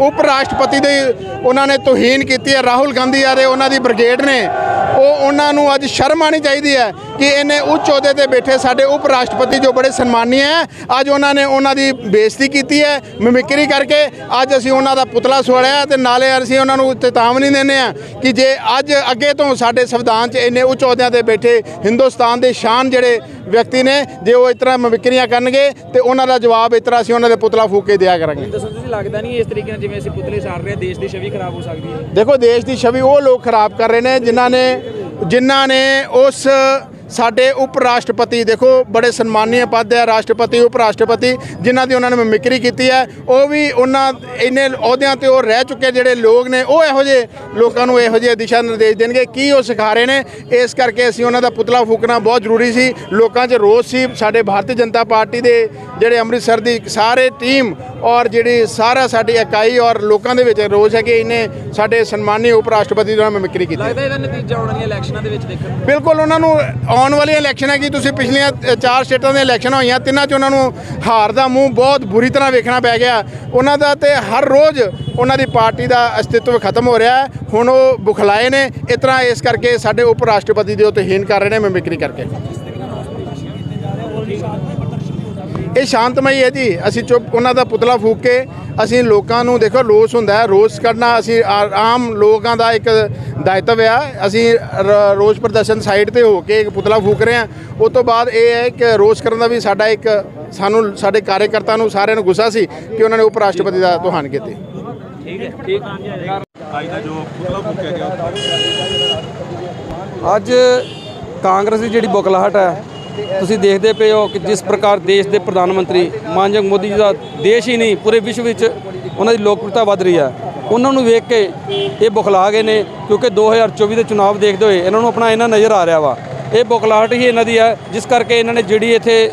ਉਪ ਰਾਸ਼ਟਰਪਤੀ ਦੇ ਉਹਨਾਂ ਨੇ ਤੋਹੀਨ ਕੀਤੀ ਹੈ। ਰਾਹੁਲ ਗਾਂਧੀ ਆ ਉਹਨਾਂ ਦੀ ਬ੍ਰਿਗੇਡ ਨੇ। ਉਹ ਉਹਨਾਂ ਨੂੰ ਅੱਜ ਸ਼ਰਮ ਆਣੀ ਚਾਹੀਦੀ ਹੈ ਕਿ ਇਹਨੇ ਉੱਚ ਅਹੁਦੇ ਤੇ ਬੈਠੇ ਸਾਡੇ ਉਪ ਰਾਸ਼ਟਰਪਤੀ ਜੋ ਬੜੇ ਸਨਮਾਨੀ ਹੈ ਅੱਜ ਉਹਨਾਂ ਨੇ ਉਹਨਾਂ ਦੀ ਬੇਇੱਜ਼ਤੀ ਕੀਤੀ ਹੈ ਮਿਮਿਕਰੀ ਕਰਕੇ ਅੱਜ ਅਸੀਂ ਉਹਨਾਂ ਦਾ ਪੁਤਲਾ ਸੋੜਿਆ ਤੇ ਨਾਲੇ ਅਸੀਂ ਉਹਨਾਂ ਨੂੰ ਚੇਤਾਵਨੀ ਦਿੰਦੇ ਆ ਕਿ ਜੇ ਅੱਜ ਅੱਗੇ ਤੋਂ ਸਾਡੇ ਸੰਵਿਧਾਨ 'ਚ ਇੰਨੇ ਉੱਚ ਅਹੁਦਿਆਂ ਤੇ ਬੈਠੇ ਹਿੰਦੁਸਤਾਨ ਦੇ ਸ਼ਾਨ ਜਿਹੜੇ ਵਿਅਕਤੀ ਨੇ ਜੇ ਉਹ ਇਸ ਤਰ੍ਹਾਂ ਮਿਮਿਕਰੀਆਂ ਕਰਨਗੇ ਤੇ ਉਹਨਾਂ ਦਾ ਜਵਾਬ ਇਸ ਤਰ੍ਹਾਂ ਅਸੀਂ ਉਹਨਾਂ ਦੇ ਪੁਤਲਾ ਫੂਕ ਕੇ ਦਿਆ ਕਰਾਂਗੇ। ਦੱਸੋ ਤੁਸੀਂ ਲੱਗਦਾ ਨਹੀਂ ਇਸ ਤਰੀਕੇ ਨਾਲ ਜਿਵੇਂ ਅਸੀਂ ਪੁਤਲੇ ਸਾੜ ਰਹੇ ਦੇਸ਼ ਦੀ ਛਵੀ ਖਰਾਬ ਹੋ ਸਕਦੀ ਹੈ? ਦੇਖੋ ਦੇਸ਼ ਦੀ ਛਵੀ ਉਹ ਲੋਕ ਖਰਾਬ ਕਰ ਰਹੇ ਨੇ ਜਿਨ੍ਹਾਂ ਨੇ ਜਿਨ੍ਹਾਂ ਨੇ ਉਸ ਸਾਡੇ ਉਪ ਰਾਸ਼ਟਰਪਤੀ ਦੇਖੋ ਬੜੇ ਸਨਮਾਨੀ ਪਦ ਹੈ ਰਾਸ਼ਟਰਪਤੀ ਉਪ ਰਾਸ਼ਟਰਪਤੀ ਜਿਨ੍ਹਾਂ ਦੀ ਉਹਨਾਂ ਨੇ ਮਿਮਿਕਰੀ ਕੀਤੀ ਹੈ। ਉਹ ਵੀ ਉਹਨਾਂ ਇੰਨੇ ਅਹੁਦਿਆਂ ਤੇ ਉਹ ਰਹਿ ਚੁੱਕੇ ਜਿਹੜੇ ਲੋਕ ਨੇ ਉਹ ਇਹੋ ਜਿਹੇ ਲੋਕਾਂ ਨੂੰ ਇਹੋ ਜਿਹੇ ਦਿਸ਼ਾ ਨਿਰਦੇਸ਼ ਦੇਣਗੇ। ਕੀ ਉਹ ਸਿਖਾ ਰਹੇ ਨੇ? ਇਸ ਕਰਕੇ ਅਸੀਂ ਉਹਨਾਂ ਦਾ ਪੁਤਲਾ ਫੂਕਣਾ ਬਹੁਤ ਜ਼ਰੂਰੀ ਸੀ। ਲੋਕਾਂ 'ਚ ਰੋਸ ਸੀ। ਸਾਡੇ ਭਾਰਤੀ ਜਨਤਾ ਪਾਰਟੀ ਦੇ ਜਿਹੜੇ ਅੰਮ੍ਰਿਤਸਰ ਦੀ ਸਾਰੇ ਟੀਮ ਔਰ ਜਿਹੜੀ ਸਾਰਾ ਸਾਡੀ ਇਕਾਈ ਔਰ ਲੋਕਾਂ ਦੇ ਵਿੱਚ ਰੋਸ ਹੈ ਕਿ ਇਹਨੇ ਸਾਡੇ ਸਨਮਾਨੀ ਉਪ ਰਾਸ਼ਟਰਪਤੀ ਨਾਲ ਮਿਮਿਕਰੀ ਕੀਤੀ ਲੱਗਦਾ ਇਹਦਾ ਨਤੀਜਾ ਆਉਣ ਵਾਲੀਆਂ ਇਲੈਕਸ਼ਨਾਂ ਦੇ ਵਿੱਚ ਦੇਖਣ ਬਿਲਕੁਲ ਉਹਨਾਂ ਨੂੰ ਆਉਣ ਵਾਲੀਆਂ ਇਲੈਕਸ਼ਨਾਂ ਹੈ ਕਿ ਤੁਸੀਂ ਪਿਛਲੀਆਂ ਚਾਰ ਸਟੇਟਾਂ ਦੀਆਂ ਇਲੈਕਸ਼ਨ ਹੋਈਆਂ, ਤਿੰਨਾਂ 'ਚ ਉਹਨਾਂ ਨੂੰ ਹਾਰ ਦਾ ਮੂੰਹ ਬਹੁਤ ਬੁਰੀ ਤਰ੍ਹਾਂ ਵੇਖਣਾ ਪੈ ਗਿਆ। ਉਹਨਾਂ ਦਾ ਤੇ ਹਰ ਰੋਜ਼ ਉਹਨਾਂ ਦੀ ਪਾਰਟੀ ਦਾ ਅਸਤਿਤਵ ਖਤਮ ਹੋ ਰਿਹਾ ਹੈ। ਹੁਣ ਉਹ ਬੁਖਲਾਏ ਨੇ। ਇਸ ਤਰ੍ਹਾਂ ਇਸ ਕਰਕੇ ਸਾਡੇ ਉਪ ਰਾਸ਼ਟਰਪਤੀ ਦੇ ਉੱਤੇ ਹੀਨ ਕਰ ਰਹੇ ਨੇ, ਮਿਮਿਕਰੀ ਕਰਕੇ। ਇਹ ਸ਼ਾਂਤਮਈ ਹੈ ਜੀ। ਅਸੀਂ ਚੁੱਪ ਉਹਨਾਂ ਦਾ ਪੁਤਲਾ ਫੂਕ ਕੇ ਅਸੀਂ ਲੋਕਾਂ ਨੂੰ ਦੇਖੋ ਰੋਸ ਹੁੰਦਾ ਹੈ। ਰੋਸ ਕਰਨਾ ਅਸੀਂ ਆ- ਆਮ ਲੋਕਾਂ ਦਾ ਇੱਕ ਦਾਇਤਵ ਆ। ਅਸੀਂ ਰ- ਰੋਸ ਪ੍ਰਦਰਸ਼ਨ ਸਾਈਡ ਤੇ ਹੋ ਕੇ ਇੱਕ ਪੁਤਲਾ ਫੂਕ ਰਹੇ ਹਾਂ। ਉਸ ਤੋਂ ਬਾਅਦ ਇਹ ਹੈ ਕਿ ਰੋਸ ਕਰਨ ਦਾ ਵੀ ਸਾਡਾ ਇੱਕ ਸਾਨੂੰ ਸਾਡੇ ਕਾਰਜਕਰਤਾ ਨੂੰ ਸਾਰਿਆਂ ਨੂੰ ਗੁੱਸਾ ਸੀ ਕਿ ਉਹਨਾਂ ਨੇ ਉਪ ਰਾਸ਼ਟਰਪਤੀ ਦਾ ਤੋਹਾਨ ਕੀਤੀ। ਠੀਕ ਹੈ। ਠੀਕ। ਅੱਜ ਕਾਂਗਰਸ ਦੀ ਜਿਹੜੀ ਬੁਖਲਾਹਟ ਹੈ ਤੁਸੀਂ ਦੇਖਦੇ ਪਏ ਹੋ ਕਿ ਜਿਸ ਪ੍ਰਕਾਰ ਦੇਸ਼ ਦੇ ਪ੍ਰਧਾਨ ਮੰਤਰੀ ਮਾਨਯੋਗ ਮੋਦੀ ਜੀ ਦਾ ਦੇਸ਼ ਹੀ ਨਹੀਂ, ਪੂਰੇ ਵਿਸ਼ਵ ਵਿੱਚ ਉਹਨਾਂ ਦੀ ਲੋਕਪ੍ਰਿਯਤਾ ਵੱਧ ਰਹੀ ਹੈ। ਉਹਨਾਂ ਨੂੰ ਵੇਖ ਕੇ ਇਹ ਬੁਖਲਾ ਗਏ ਨੇ ਕਿਉਂਕਿ 2024 ਦੇ ਚੁਣਾਵ ਦੇਖਦੇ ਹੋਏ ਇਹਨਾਂ ਨੂੰ ਆਪਣਾ ਇਹਨਾਂ ਨਜ਼ਰ ਆ ਰਿਹਾ ਵਾ। ਇਹ ਬੁਖਲਾਹਟ ਹੀ ਇਹਨਾਂ ਦੀ ਹੈ, ਜਿਸ ਕਰਕੇ ਇਹਨਾਂ ਨੇ ਜਿਹੜੀ ਇੱਥੇ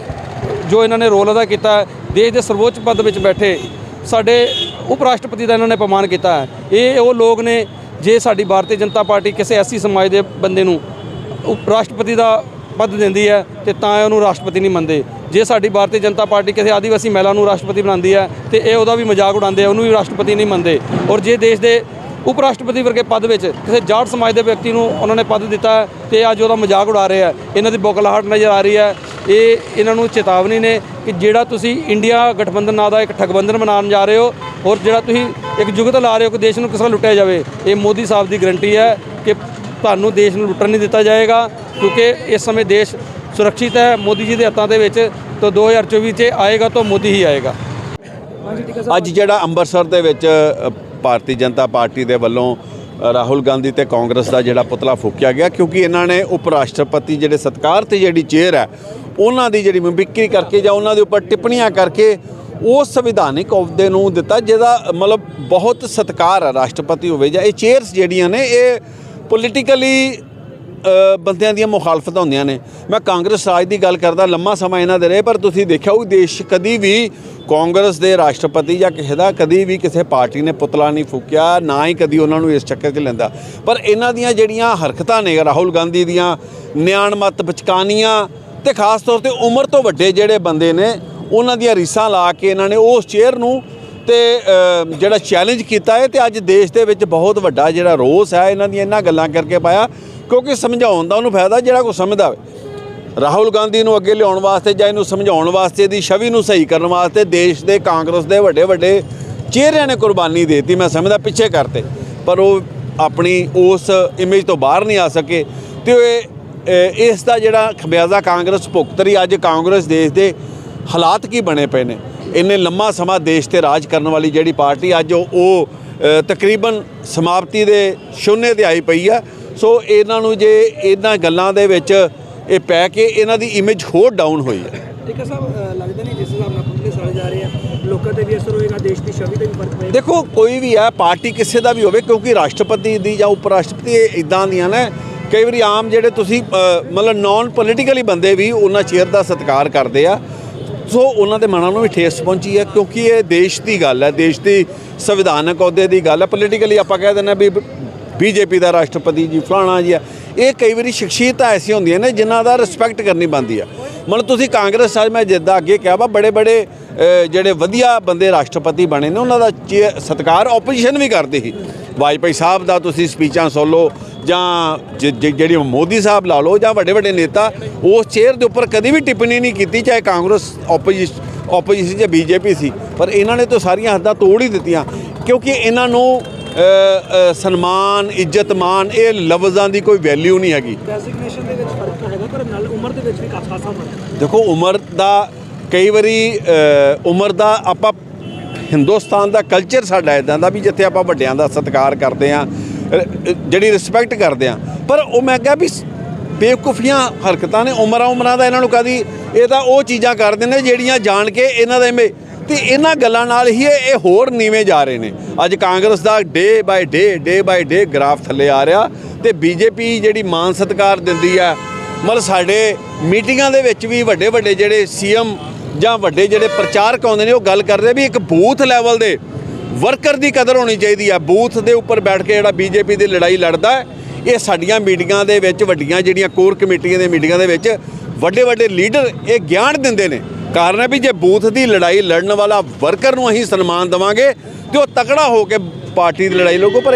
ਜੋ ਇਹਨਾਂ ਨੇ ਰੋਲ ਅਦਾ ਕੀਤਾ ਦੇਸ਼ ਦੇ ਸਰਵੋੱਚ ਪਦ ਵਿੱਚ ਬੈਠੇ ਸਾਡੇ ਉਪ ਰਾਸ਼ਟਰਪਤੀ ਦਾ ਇਹਨਾਂ ਨੇ ਅਪਮਾਨ ਕੀਤਾ ਹੈ। ਇਹ ਉਹ ਲੋਕ ਨੇ ਜੇ ਸਾਡੀ ਭਾਰਤੀ ਜਨਤਾ ਪਾਰਟੀ ਕਿਸੇ ਐਸੀ ਸਮਾਜ ਦੇ ਬੰਦੇ ਨੂੰ ਉਪ ਰਾਸ਼ਟਰਪਤੀ ਦਾ ਪਦ ਦਿੰਦੀ ਹੈ ਤੇ ਤਾਂ ਇਹ ਉਹਨੂੰ ਰਾਸ਼ਟਰਪਤੀ ਨਹੀਂ ਮੰਨਦੇ। ਜੇ ਸਾਡੀ ਭਾਰਤੀ ਜਨਤਾ ਪਾਰਟੀ ਕਿਸੇ ਆਦੀਵਾਸੀ ਮਹਿਲਾ ਨੂੰ ਰਾਸ਼ਟਰਪਤੀ ਬਣਾਉਂਦੀ ਹੈ, ਤੇ ਇਹ ਉਹਦਾ ਵੀ ਮਜ਼ਾਕ ਉਡਾਉਂਦੇ ਆ, ਉਹਨੂੰ ਵੀ ਰਾਸ਼ਟਰਪਤੀ ਨਹੀਂ ਮੰਨਦੇ। ਔਰ ਜੇ ਦੇਸ਼ ਦੇ ਉਪ ਰਾਸ਼ਟਰਪਤੀ ਵਰਗੇ ਪਦ ਵਿੱਚ ਕਿਸੇ ਜਾਟ ਸਮਾਜ ਦੇ ਵਿਅਕਤੀ ਨੂੰ ਉਹਨਾਂ ਨੇ ਪਦ ਦਿੱਤਾ ਹੈ, ਤੇ ਅੱਜ ਉਹਦਾ ਮਜ਼ਾਕ ਉਡਾ ਰਹੇ ਆ। ਇਹਨਾਂ ਦੀ ਬੁਕਲਾਹਟ ਨਜ਼ਰ ਆ ਰਹੀ ਹੈ। ਇਹ ਇਹਨਾਂ ਨੂੰ ਚੇਤਾਵਨੀ ਨੇ ਕਿ ਜਿਹੜਾ ਤੁਸੀਂ ਇੰਡੀਆ ਗਠਬੰਧਨ ਨਾਂ ਦਾ ਇੱਕ ਠਗਬੰਧਨ ਬਣਾਉਣ ਜਾ ਰਹੇ ਹੋ, ਔਰ ਜਿਹੜਾ ਤੁਸੀਂ ਇੱਕ ਜੁਗਤ ਲਾ ਰਹੇ ਹੋ ਕਿ ਦੇਸ਼ ਨੂੰ ਕਿਸ ਤਰ੍ਹਾਂ ਲੁੱਟਿਆ ਜਾਵੇ, ਇਹ ਮੋਦੀ ਸਾਹਿਬ ਦੀ ਗਰੰਟੀ ਹੈ ਕਿ ਤੁਹਾਨੂੰ ਦੇਸ਼ ਨੂੰ ਲੁੱਟਣ ਨਹੀਂ ਦਿੱਤਾ ਜਾਏਗਾ, ਕਿਉਂਕਿ ਇਸ ਸਮੇਂ ਦੇਸ਼ ਸੁਰੱਖਿਅਤ ਹੈ। ਮੋਦੀ ਜੀ ਦੇ ਹੱਥਾਂ ਦੇ ਵਿੱਚ ਤਾਂ 2024 'ਚ ਆਏਗਾ ਤਾਂ ਮੋਦੀ ਹੀ ਆਏਗਾ। ਅੱਜ ਜਿਹੜਾ ਅੰਮ੍ਰਿਤਸਰ ਦੇ ਵਿੱਚ ਭਾਰਤੀ ਜਨਤਾ ਪਾਰਟੀ ਦੇ ਵੱਲੋਂ ਰਾਹੁਲ ਗਾਂਧੀ ਤੇ ਕਾਂਗਰਸ ਦਾ ਜਿਹੜਾ ਪੁਤਲਾ ਫੂਕਿਆ ਗਿਆ, ਕਿਉਂਕਿ ਇਹਨਾਂ ਨੇ ਉਪ ਰਾਸ਼ਟਰਪਤੀ ਜਿਹੜੇ ਸਤਕਾਰ ਤੇ ਜਿਹੜੀ ਚੇਅਰ ਹੈ, ਉਹਨਾਂ ਦੀ ਜਿਹੜੀ ਮਿਮਿਕਰੀ ਕਰਕੇ ਜਾਂ ਉਹਨਾਂ ਦੇ ਉੱਪਰ ਟਿੱਪਣੀਆਂ ਕਰਕੇ ਉਸ ਸੰਵਿਧਾਨਿਕ ਅਹੁਦੇ ਨੂੰ ਦਿੱਤਾ, ਜਿਹਦਾ ਮਤਲਬ ਬਹੁਤ ਸਤਕਾਰ ਹੈ, ਰਾਸ਼ਟਰਪਤੀ ਹੋਵੇ ਜਾਂ ਇਹ ਚੇਅਰਸ ਜਿਹੜੀਆਂ ਨੇ, ਇਹ ਪੋਲੀਟੀਕਲੀ ਬੰਦਿਆਂ ਦੀਆਂ ਮੁਖਾਲਫਤਾਂ ਹੁੰਦੀਆਂ ਨੇ। ਮੈਂ ਕਾਂਗਰਸ ਰਾਜ ਦੀ ਗੱਲ ਕਰਦਾ, ਲੰਮਾ ਸਮਾਂ ਇਹਨਾਂ ਦੇ ਰਹੇ, ਪਰ ਤੁਸੀਂ ਦੇਖਿਆ ਉਹ ਦੇਸ਼ ਕਦੀ ਵੀ ਕਾਂਗਰਸ ਦੇ ਰਾਸ਼ਟਰਪਤੀ ਜਾਂ ਕਿਸੇ ਦਾ ਕਦੀ ਵੀ ਕਿਸੇ ਪਾਰਟੀ ਨੇ ਪੁਤਲਾ ਨਹੀਂ ਫੂਕਿਆ, ਨਾ ਹੀ ਕਦੀ ਉਹਨਾਂ ਨੂੰ ਇਸ ਚੱਕਰ 'ਚ ਲੈਂਦਾ। ਪਰ ਇਹਨਾਂ ਦੀਆਂ ਜਿਹੜੀਆਂ ਹਰਕਤਾਂ ਨੇ, ਰਾਹੁਲ ਗਾਂਧੀ ਦੀਆਂ ਨਿਆਣਮਤ ਬਚਕਾਨੀਆਂ ਤੇ ਖਾਸ ਤੌਰ ਤੇ ਉਮਰ ਤੋਂ ਵੱਡੇ ਜਿਹੜੇ ਬੰਦੇ ਨੇ, ਉਹਨਾਂ ਦੀਆਂ ਰੀਸਾਂ ਲਾ ਕੇ ਇਹਨਾਂ ਨੇ ਉਸ ਚੇਅਰ ਨੂੰ ਤੇ ਜਿਹੜਾ ਚੈਲੰਜ ਕੀਤਾ ਹੈ ਤੇ ਅੱਜ ਦੇਸ਼ ਦੇ ਵਿੱਚ ਬਹੁਤ ਵੱਡਾ ਜਿਹੜਾ ਰੋਸ ਹੈ ਇਹਨਾਂ ਦੀਆਂ ਇਹਨਾਂ ਗੱਲਾਂ ਕਰਕੇ ਪਾਇਆ ਕਿਉਂਕਿ ਸਮਝਾਉਣ ਦਾ ਉਹਨੂੰ ਫਾਇਦਾ ਜਿਹੜਾ ਕੋਈ ਸਮਝਦਾ ਰਾਹੁਲ ਗਾਂਧੀ ਨੂੰ ਅੱਗੇ ਲਿਆਉਣ ਵਾਸਤੇ ਜਾਂ ਇਹਨੂੰ ਸਮਝਾਉਣ ਵਾਸਤੇ ਦੀ ਛਵੀ ਨੂੰ ਸਹੀ ਕਰਨ ਵਾਸਤੇ ਦੇਸ਼ ਦੇ ਕਾਂਗਰਸ ਦੇ ਵੱਡੇ ਵੱਡੇ ਚਿਹਰਿਆਂ ਨੇ ਕੁਰਬਾਨੀ ਦੇ ਦਿੱਤੀ ਮੈਂ ਸਮਝਦਾ ਪਿੱਛੇ ਕਰਤੇ। ਪਰ ਉਹ ਆਪਣੀ ਉਸ ਇਮੇਜ ਤੋਂ ਬਾਹਰ ਨਹੀਂ ਆ ਸਕੇ। ਤੇ ਇਹ, ਇਸ ਦਾ ਜਿਹੜਾ ਖਮਿਆਜ਼ਾ ਕਾਂਗਰਸ ਭੁਗਤ ਰਹੀ ਅੱਜ ਕਾਂਗਰਸ ਦੇਸ਼ ਦੇ ਹਾਲਾਤ ਕੀ ਬਣੇ ਪਏ ਨੇ? ਇੰਨੇ ਲੰਮਾ ਸਮਾਂ ਦੇਸ਼ ਤੇ ਰਾਜ ਕਰਨ ਵਾਲੀ ਜਿਹੜੀ ਪਾਰਟੀ ਅੱਜ ਉਹ ਤਕਰੀਬਨ ਸਮਾਪਤੀ ਦੇ ਸ਼ੂਨੇ ਤੇ ਆਈ ਪਈ ਆ। ਸੋ ਇਹਨਾਂ ਨੂੰ ਜੇ ਇਹਨਾਂ ਗੱਲਾਂ ਦੇ ਵਿੱਚ ਇਹ ਪੈ ਕੇ ਇਹਨਾਂ ਦੀ ਇਮੇਜ ਹੋਰ ਡਾਊਨ ਹੋਈ ਹੈ। ਠੀਕ ਹੈ ਸਾਹਿਬ ਲੱਗਦਾ ਨਹੀਂ ਜਿਸ ਹਿਸਾਬ ਨਾਲ ਪੁਤਲੇ ਸਾੜੇ ਜਾ ਰਹੇ ਆ ਲੋਕਾਂ ਤੇ ਵੀ ਅਸਰ ਹੋਏਗਾ ਦੇਸ਼ ਦੀ ਛਵੀ ਤੇ ਵੀ ਫ਼ਰਕ ਪਏਗਾ। ਦੇਖੋ ਕੋਈ ਵੀ ਹੈ ਪਾਰਟੀ ਕਿਸੇ ਦਾ ਵੀ ਹੋਵੇ ਕਿਉਂਕਿ ਰਾਸ਼ਟਰਪਤੀ ਦੀ ਜਾਂ ਉਪ ਰਾਸ਼ਟਰਪਤੀ ਇਦਾਂ ਦੀਆਂ ਨੇ ਕਈ ਵਾਰੀ ਆਮ ਜਿਹੜੇ ਤੁਸੀਂ ਮਤਲਬ ਨਾਨ ਪੋਲੀਟੀਕਲੀ ਬੰਦੇ ਵੀ ਉਹਨਾਂ ਚੇਅਰ ਦਾ ਸਤਿਕਾਰ ਕਰਦੇ ਆ। ਸੋ ਉਹਨਾਂ ਦੇ ਮਨਾਂ ਨੂੰ ਵੀ ਠੇਸ ਪਹੁੰਚੀ ਹੈ, ਕਿਉਂਕਿ ਇਹ ਦੇਸ਼ ਦੀ ਗੱਲ ਹੈ, ਦੇਸ਼ ਦੀ ਸੰਵਿਧਾਨਕ ਅਹੁਦੇ ਦੀ ਗੱਲ ਹੈ। ਪੋਲੀਟੀਕਲੀ ਆਪਾਂ ਕਹਿ ਦਿੰਦੇ ਹਾਂ ਵੀ ਬੀਜੇਪੀ ਦਾ ਰਾਸ਼ਟਰਪਤੀ ਜੀ, ਫਲਾਣਾ ਜੀ ਹੈ। ਇਹ ਕਈ ਵਾਰੀ ਸ਼ਖਸੀਅਤਾਂ ਐਸੀਆਂ ਹੁੰਦੀਆਂ ਨੇ ਜਿਨ੍ਹਾਂ ਦਾ ਰਿਸਪੈਕਟ ਕਰਨੀ ਬਣਦੀ ਆ ਮਤਲਬ ਤੁਸੀਂ ਕਾਂਗਰਸ ਅੱਜ ਮੈਂ ਜਿੱਦਾਂ ਅੱਗੇ ਕਿਹਾ ਵਾ, ਬੜੇ ਬੜੇ ਜਿਹੜੇ ਵਧੀਆ ਬੰਦੇ ਰਾਸ਼ਟਰਪਤੀ ਬਣੇ ਨੇ, ਉਹਨਾਂ ਦਾ ਚੇ- ਸਤਿਕਾਰ ਆਪੋਜੀਸ਼ਨ ਵੀ ਕਰਦੀ ਸੀ। ਵਾਜਪਾਈ ਸਾਹਿਬ ਦਾ ਤੁਸੀਂ ਸਪੀਚਾਂ ਸੁਣ ਲਓ, ਜਾਂ ਜਿਹੜੀ ਮੋਦੀ ਸਾਹਿਬ ਲਾ ਲਓ, ਜਾਂ ਵੱਡੇ ਵੱਡੇ ਨੇਤਾ, ਉਸ ਚੇਅਰ ਦੇ ਉੱਪਰ ਕਦੀ ਵੀ ਟਿੱਪਣੀ ਨਹੀਂ ਕੀਤੀ, ਚਾਹੇ ਕਾਂਗਰਸ ਆਪੋਜੀਸ਼ਨ ਆਪੋਜੀਸ਼ਨ ਜਾਂ ਬੀਜੇਪੀ ਸੀ। ਪਰ ਇਹਨਾਂ ਨੇ ਤਾਂ ਸਾਰੀਆਂ ਹੱਦਾਂ ਤੋੜ ਹੀ ਦਿੱਤੀਆਂ, ਕਿਉਂਕਿ ਇਹਨਾਂ ਨੂੰ ਸਨਮਾਨ ਇੱਜ਼ਤ ਮਾਨ ਇਹ ਲਫ਼ਜ਼ਾਂ ਦੀ ਕੋਈ ਵੈਲਿਊ ਨਹੀਂ ਹੈਗੀ। ਡੈਸਿਗਨੇਸ਼ਨ ਦੇ ਵਿੱਚ ਫ਼ਰਕ ਤਾਂ ਹੈਗਾ ਪਰ ਨਾਲ ਉਮਰ ਦੇ ਵਿੱਚ ਵੀ ਕਾਫੀ ਖਾਸਾ ਫ਼ਰਕ ਹੈ। ਦੇਖੋ ਉਮਰ ਦਾ ਕਈ ਵਾਰੀ ਉਮਰ ਦਾ ਆਪਾਂ ਹਿੰਦੁਸਤਾਨ ਦਾ ਕਲਚਰ ਸਾਡਾ ਇਦਾਂ ਦਾ ਵੀ ਜਿੱਥੇ ਆਪਾਂ ਵੱਡਿਆਂ ਦਾ ਸਤਿਕਾਰ ਕਰਦੇ ਆ ਜਿਹੜੀ ਰਿਸਪੈਕਟ ਕਰਦੇ ਆ ਪਰ ਉਹ ਮੈਂ ਕਿਹਾ ਵੀ ਬੇਵਕੂਫੀਆਂ ਹਰਕਤਾਂ ਨੇ ਉਮਰਾਂ ਉਮਰਾਂ ਦਾ ਇਹਨਾਂ ਨੂੰ ਕਦੀ ਇਹ ਤਾਂ ਉਹ ਚੀਜ਼ਾਂ ਕਰਦੇ ਨੇ ਜਿਹੜੀਆਂ ਜਾਣ ਕੇ ਇਹਨਾਂ ਦੇ ਤੇ ਇਹਨਾਂ ਗੱਲਾਂ ਨਾਲ ਹੀ ਇਹ ਹੋਰ ਨੀਵੇਂ ਜਾ ਰਹੇ ਨੇ। ਅੱਜ ਕਾਂਗਰਸ ਦਾ day by day day by day graph ਥੱਲੇ ਆ ਰਿਹਾ ਤੇ ਬੀਜੇਪੀ ਜਿਹੜੀ ਮਾਨ ਸਤਿਕਾਰ ਦਿੰਦੀ ਆ, ਮਤਲਬ ਸਾਡੇ ਮੀਟਿੰਗਾਂ ਦੇ ਵਿੱਚ ਵੀ ਵੱਡੇ ਵੱਡੇ ਜਿਹੜੇ ਸੀਐਮ ਜਾਂ ਵੱਡੇ ਜਿਹੜੇ ਪ੍ਰਚਾਰਕ ਆਉਂਦੇ ਨੇ, ਉਹ ਗੱਲ ਕਰਦੇ ਵੀ ਇੱਕ ਬੂਥ ਲੈਵਲ ਦੇ ਵਰਕਰ ਦੀ ਕਦਰ ਹੋਣੀ ਚਾਹੀਦੀ ਆ। ਬੂਥ ਦੇ ਉੱਪਰ ਬੈਠ ਕੇ ਜਿਹੜਾ ਬੀਜੇਪੀ ਦੀ ਲੜਾਈ ਲੜਦਾ, ਇਹ ਸਾਡੀਆਂ ਮੀਟਿੰਗਾਂ ਦੇ ਵਿੱਚ ਵੱਡੀਆਂ ਜਿਹੜੀਆਂ ਕੋਰ ਕਮੇਟੀਆਂ ਦੇ ਮੀਟਿੰਗਾਂ ਦੇ ਵਿੱਚ ਵੱਡੇ ਵੱਡੇ ਲੀਡਰ ਇਹ ਗਿਆਨ ਦਿੰਦੇ ਨੇ। ਕਾਰਨ ਹੈ ਵੀ ਜੇ ਬੂਥ ਦੀ ਲੜਾਈ ਲੜਨ ਵਾਲਾ ਵਰਕਰ ਨੂੰ ਅਸੀਂ ਸਨਮਾਨ ਦੇਵਾਂਗੇ ਤੇ ਉਹ ਤਕੜਾ ਹੋ ਕੇ ਪਾਰਟੀ ਦੀ ਲੜਾਈ ਲੜੂਗਾ, ਪਰ